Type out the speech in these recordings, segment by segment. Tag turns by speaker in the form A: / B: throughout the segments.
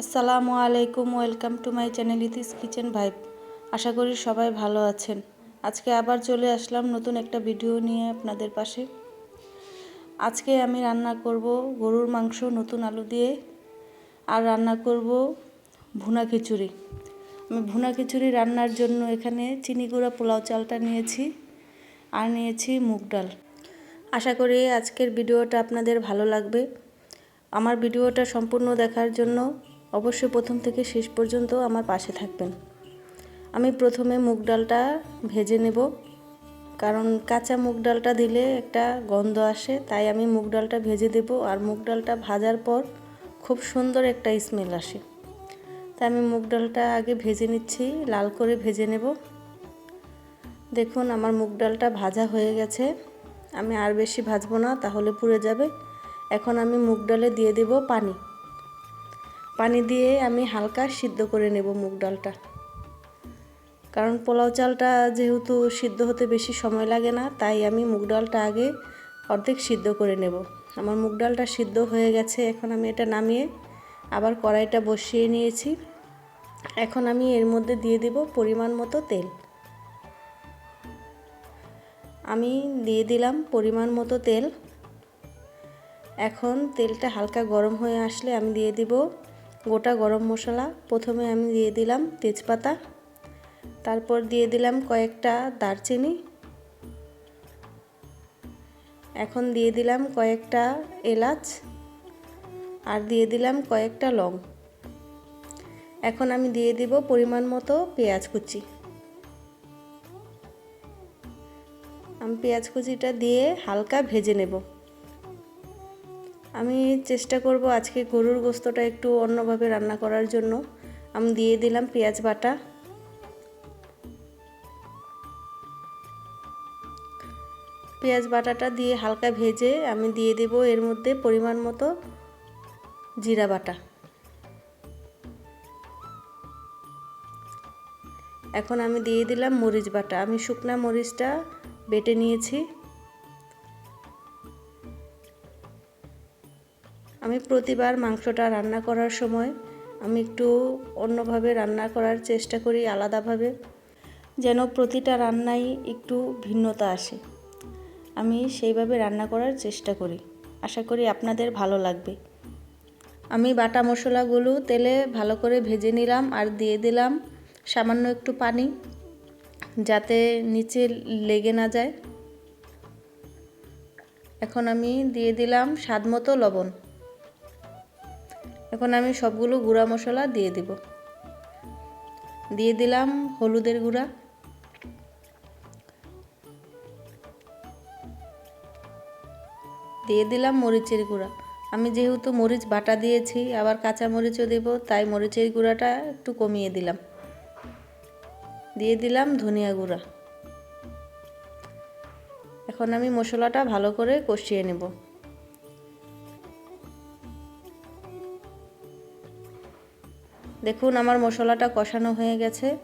A: আসসালামু আলাইকুম, welcome to my channel it's kitchen vibe. আশা করি সবাই ভালো আছেন। আজকে আবার চলে আসলাম নতুন একটা ভিডিও নিয়ে আপনাদের পাশে। আজকে আমি রান্না করব গরুর মাংস নতুন আলু দিয়ে, আর রান্না করব ভুনা খিচুড়ি। আমি ভুনা খিচুড়ি রান্নার জন্য এখানে চিনি গুঁড়া পোলাও চালটা নিয়েছি, আর নিয়েছি মুগ ডাল। আশা করি আজকের ভিডিওটা আপনাদের ভালো লাগবে। আমার ভিডিওটা সম্পূর্ণ দেখার জন্য অবশ্যই প্রথম থেকে শেষ পর্যন্ত আমার পাশে থাকবেন। আমি প্রথমে মুগ ডালটা ভেজে নেব, কারণ কাঁচা মুগ ডালটা দিলে একটা গন্ধ আসে, তাই আমি মুগ ডালটা ভেজে দেব আর মুগ ডালটা ভাজার পর খুব সুন্দর একটা স্মেল আসে। তাই আমি মুগ ডালটা আগে ভেজে নিচ্ছি, লাল করে ভেজে নেব। দেখুন, আমার মুগ ডালটা ভাজা হয়ে গেছে। আমি আর বেশি ভাজবো না, তাহলে পুড়ে যাবে। এখন আমি মুগ ডালে দিয়ে দেব পানি। পানি দিয়ে আমি হালকা সিদ্ধ করে নেব মুগ ডালটা। কারণ পোলাও চালটা যেহেতু সিদ্ধ হতে বেশি সময় লাগে না, তাই আমি মুগ ডালটা আগে অর্ধেক সিদ্ধ করে নেব। আমার মুগ ডালটা সিদ্ধ হয়ে গেছে, এখন আমি এটা নামিয়ে আবার কড়াইটা বসিয়ে নিয়েছি। এখন আমি এর মধ্যে দিয়ে দেব পরিমাণ মতো তেল। আমি দিয়ে দিলাম পরিমাণ মতো তেল। এখন তেলটা হালকা গরম হয়ে আসলে আমি দিয়ে দিব গোটা গরম মশলা প্রথমে আমি দিয়ে দিলাম তেজপাতা, তারপর দিয়ে দিলাম কয়েকটা দারচিনি। এখন দিয়ে দিলাম কয়েকটা এলাচ আর দিয়ে দিলাম কয়েকটা লং। এখন আমি দিয়ে দিব পরিমাণ মতো পেঁয়াজ কুচি। আমি পেঁয়াজ কুচিটা দিয়ে হালকা ভেজে নেব। আমি চেষ্টা করব আজকে গরুর গোস্তটা একটু অন্যভাবে রান্না করার জন্য। আমি দিয়ে দিলাম পেঁয়াজ বাটা। পেঁয়াজ বাটাটা দিয়ে হালকা ভেজে আমি দিয়ে দেব এর মধ্যে পরিমাণ মতো জিরা বাটা। এখন আমি দিয়ে দিলাম মরিচ বাটা। আমি শুকনা মরিচটা বেটে নিয়েছি। আমি প্রতিবার মাংসটা রান্না করার সময় আমি একটু অন্যভাবে রান্না করার চেষ্টা করি আলাদাভাবে, যেন প্রতিটা রান্নাই একটু ভিন্নতা আসে। আমি সেইভাবে রান্না করার চেষ্টা করি। আশা করি আপনাদের ভালো লাগবে। আমি বাটা মশলাগুলো তেলে ভালো করে ভেজে নিলাম আর দিয়ে দিলাম সামান্য একটু পানি, যাতে নিচে লেগে না যায়। এখন আমি দিয়ে দিলাম স্বাদ মতো লবণ। এখন আমি সবগুলো গুঁড়া মশলা দিয়ে দিব। দিয়ে দিলাম হলুদের গুঁড়া। দিয়ে দিলাম মরিচের গুঁড়া। আমি যেহেতু মরিচ বাটা দিয়েছি, আবার কাঁচা মরিচও দেব, তাই মরিচের গুঁড়াটা একটু কমিয়ে দিলাম। দিয়ে দিলাম ধনিয়া গুঁড়া। এখন আমি মশলাটা ভালো করে কষিয়ে নেব। দেখুন, আমার মশলাটা কষানো হয়ে গেছে।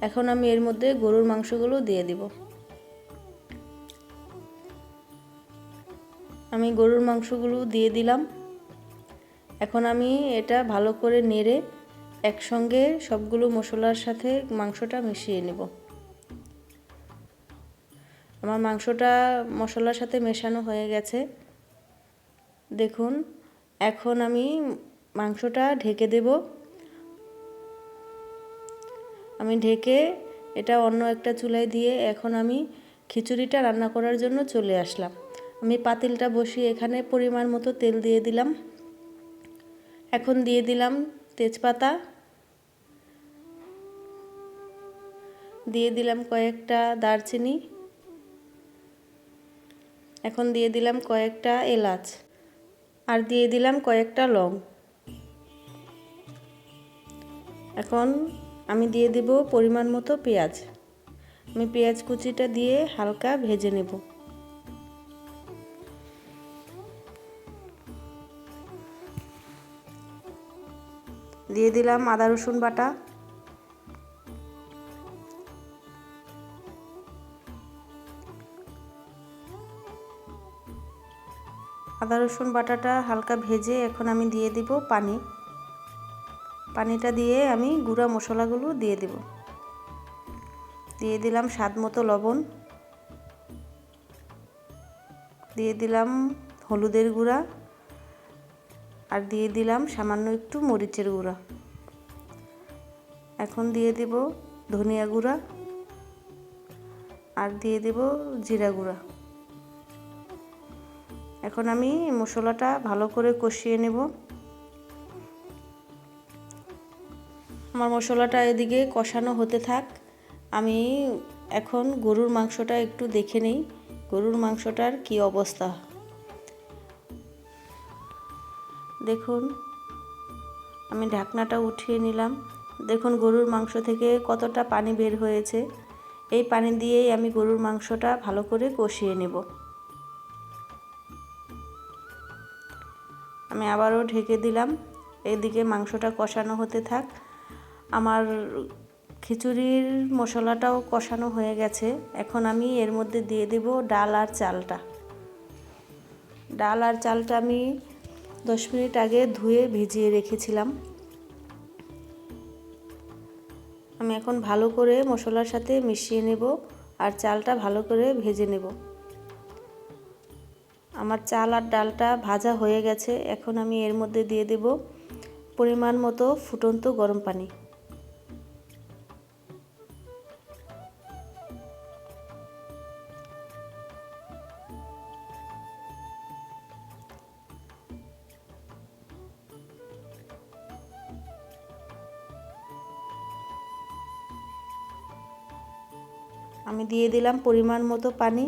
A: এখন আমি এর মধ্যে গরুর মাংসগুলো দিয়ে দিব। আমি গরুর মাংসগুলো দিয়ে দিলাম। এখন আমি এটা ভালো করে নেড়ে একসঙ্গে সবগুলো মশলার সাথে মাংসটা মিশিয়ে নেব। আমার মাংসটা মশলার সাথে মেশানো হয়ে গেছে। দেখুন, এখন আমি মাংসটা ঢেকে দেব। আমি ঢেকে এটা অন্য একটা চুলায় দিয়ে এখন আমি খিচুড়িটা রান্না করার জন্য চলে আসলাম। আমি পাতিলটা বসিয়ে এখানে পরিমাণ মতো তেল দিয়ে দিলাম। এখন দিয়ে দিলাম তেজপাতা। দিয়ে দিলাম কয়েকটা দারচিনি। এখন দিয়ে দিলাম কয়েকটা এলাচ। আর দিয়ে দিলাম কয়েকটা লং। এখন আমি দিয়ে দেব পরিমাণ মতো পেঁয়াজ। আমি পেঁয়াজ কুচিটা দিয়ে হালকা ভেজে নেব। দিয়ে দিলাম আদা, রসুন বাটা। আদা, রসুন বাটাটা হালকা ভেজে এখন আমি দিয়ে দিব পানি। পানিটা দিয়ে আমি গুঁড়া মশলাগুলো দিয়ে দেব। দিয়ে দিলাম স্বাদ মতো লবণ। দিয়ে দিলাম হলুদের গুঁড়া। আর দিয়ে দিলাম সামান্য একটু মরিচের গুঁড়া। এখন দিয়ে দেব ধনিয়া গুঁড়া। আর দিয়ে দেব জিরা গুঁড়া। এখন আমি মশলাটা ভালো করে কষিয়ে নেব। আমার মশলাটা এদিকে কষানো হতে থাক। আমি এখন গরুর মাংসটা একটু দেখে নেই, গরুর মাংসটার কি অবস্থা। দেখুন, আমি ঢাকনাটা উঠিয়ে নিলাম। দেখুন, গরুর মাংস থেকে কতটা পানি বের হয়েছে। এই পানি দিয়েই আমি গরুর মাংসটা ভালো করে কষিয়ে নেব। আমি আবারও ঢেকে দিলাম। এদিকে মাংসটা কষানো হতে থাক। আমার খিচুড়ির মশলাটাও কষানো হয়ে গেছে। এখন আমি এর মধ্যে দিয়ে দেব ডাল আর চালটা। ডাল আর চালটা আমি দশ মিনিট আগে ধুয়ে ভিজিয়ে রেখেছিলাম। আমি এখন ভালো করে মশলার সাথে মিশিয়ে নেব আর চালটা ভালো করে ভেজে নেব। আমার চাল আর ডালটা ভাজা হয়ে গেছে। এখন আমি এর মধ্যে দিয়ে দেব পরিমাণ মতো ফুটন্ত গরম পানি। আমি দিয়ে দিলাম পরিমাণ মতো পানি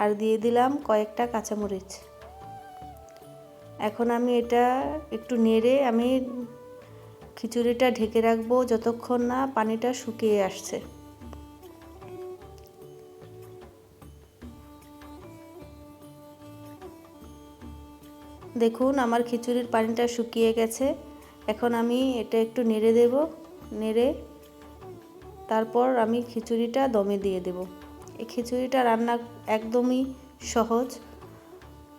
A: আর দিয়ে দিলাম কয়েকটা কাঁচামরিচ। এখন আমি এটা একটু নেড়ে আমি খিচুড়িটা ঢেকে রাখব যতক্ষণ না পানিটা শুকিয়ে আসছে। দেখুন আমার খিচুড়ির পানিটা শুকিয়ে গেছে। এখন আমি এটা একটু নেড়ে দেব, নেড়ে তারপর আমি খিচুড়িটা দমে দিয়ে দেব। এই খিচুড়িটা রান্না একদমই সহজ।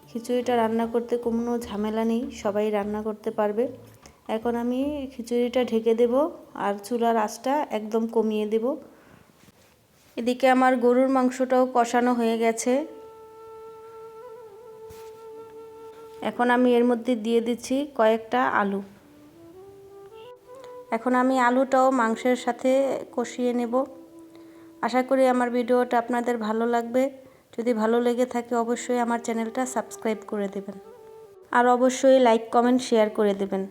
A: খিচুড়িটা রান্না করতে কোনো ঝামেলা নেই, সবাই রান্না করতে পারবে। এখন আমি খিচুড়িটা ঢেকে দেব আর চুলার আঁচটা একদম কমিয়ে দেব। এদিকে আমার গরুর মাংসটাও কষানো হয়ে গেছে। এখন আমি এর মধ্যে দিয়ে দিচ্ছি কয়েকটা আলু। এখন আমি আলুটাও মাংসের সাথে কষিয়ে নেব। আশা করি আমার ভিডিওটা আপনাদের ভালো লাগবে। যদি ভালো লেগে থাকে অবশ্যই আমার চ্যানেলটা সাবস্ক্রাইব করে দেবেন। আর অবশ্যই লাইক, কমেন্ট, শেয়ার করে দেবেন।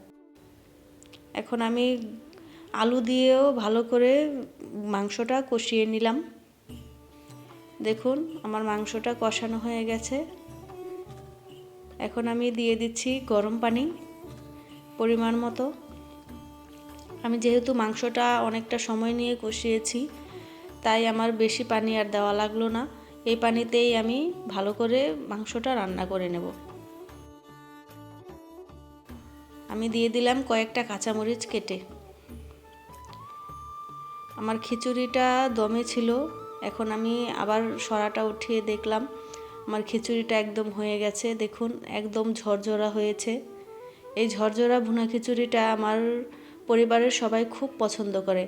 A: এখন আমি আলু দিয়েও ভালো করে মাংসটা কষিয়ে নিলাম। দেখুন, আমার মাংসটা কষানো হয়ে গেছে। এখন আমি দিয়ে দিচ্ছি গরম পানি, পরিমাণ মতো। আমি যেহেতু মাংসটা অনেকটা সময় নিয়ে কষিয়েছি, তাই আমার বেশি পানি আর দেওয়া লাগল না। এই পানিতেই আমি ভালো করে মাংসটা রান্না করে নেব। আমি দিয়ে দিলাম কয়েকটা কাঁচামরিচ কেটে। আমার খিচুড়িটা দমে ছিল, এখন আমি আবার সরাটা উঠিয়ে দেখলাম। আমার খিচুড়িটা একদম হয়ে গেছে, দেখুন, একদম ঝরঝরা হয়েছে। এই ঝরঝরা ভুনা খিচুড়িটা আমার পরিবারের সবাই খুব পছন্দ করে।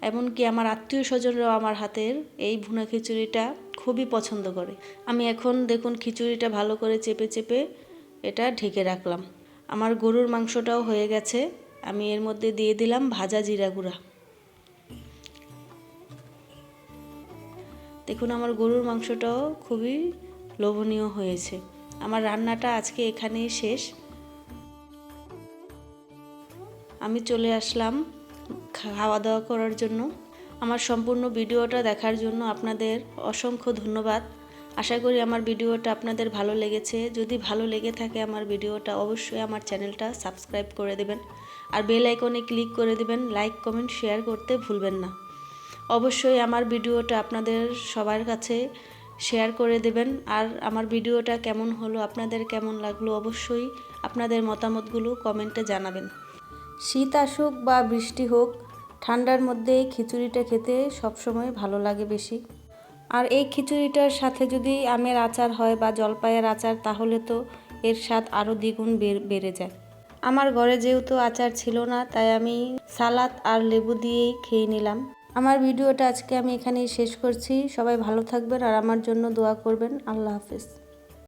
A: এমনকি আমার আত্মীয় স্বজনরাও আমার হাতের এই ভুনা খিচুড়িটা খুবই পছন্দ করে। আমি এখন দেখুন খিচুড়িটা ভালো করে চেপে চেপে এটা ঢেকে রাখলাম। আমার গরুর মাংসটাও হয়ে গেছে। আমি এর মধ্যে দিয়ে দিলাম ভাজা জিরা গুঁড়া। দেখুন আমার গরুর মাংসটাও খুবই লোভনীয় হয়েছে। আমার রান্নাটা আজকে এখানেই শেষ। আমি চলে আসলাম খাওয়া দাওয়া করার জন্য। আমার সম্পূর্ণ ভিডিওটা দেখার জন্য আপনাদের অসংখ্য ধন্যবাদ। আশা করি আমার ভিডিওটা আপনাদের ভালো লেগেছে। যদি ভালো লেগে থাকে আমার ভিডিওটা, অবশ্যই আমার চ্যানেলটা সাবস্ক্রাইব করে দেবেন। আর বেল আইকনে ক্লিক করে দেবেন। লাইক, কমেন্ট, শেয়ার করতে ভুলবেন না। অবশ্যই আমার ভিডিওটা আপনাদের সবার কাছে শেয়ার করে দেবেন। আর আমার ভিডিওটা কেমন হলো, আপনাদের কেমন লাগল, অবশ্যই আপনাদের মতামতগুলো কমেন্টে জানাবেন। শীত আসুক বা বৃষ্টি হোক, ঠান্ডার মধ্যে এই খিচুড়িটা খেতে সবসময় ভালো লাগে বেশি। আর এই খিচুড়িটার সাথে যদি আমের আচার হয় বা জলপাইয়ের আচার, তাহলে তো এর স্বাদ আরও দ্বিগুণ বেড়ে যায়। আমার ঘরে যেহেতু আচার ছিল না, তাই আমি সালাদ আর লেবু দিয়েই খেয়ে নিলাম। আমার ভিডিওটা আজকে আমি এখানেই শেষ করছি। সবাই ভালো থাকবেন আর আমার জন্য দোয়া করবেন। আল্লাহ হাফেজ।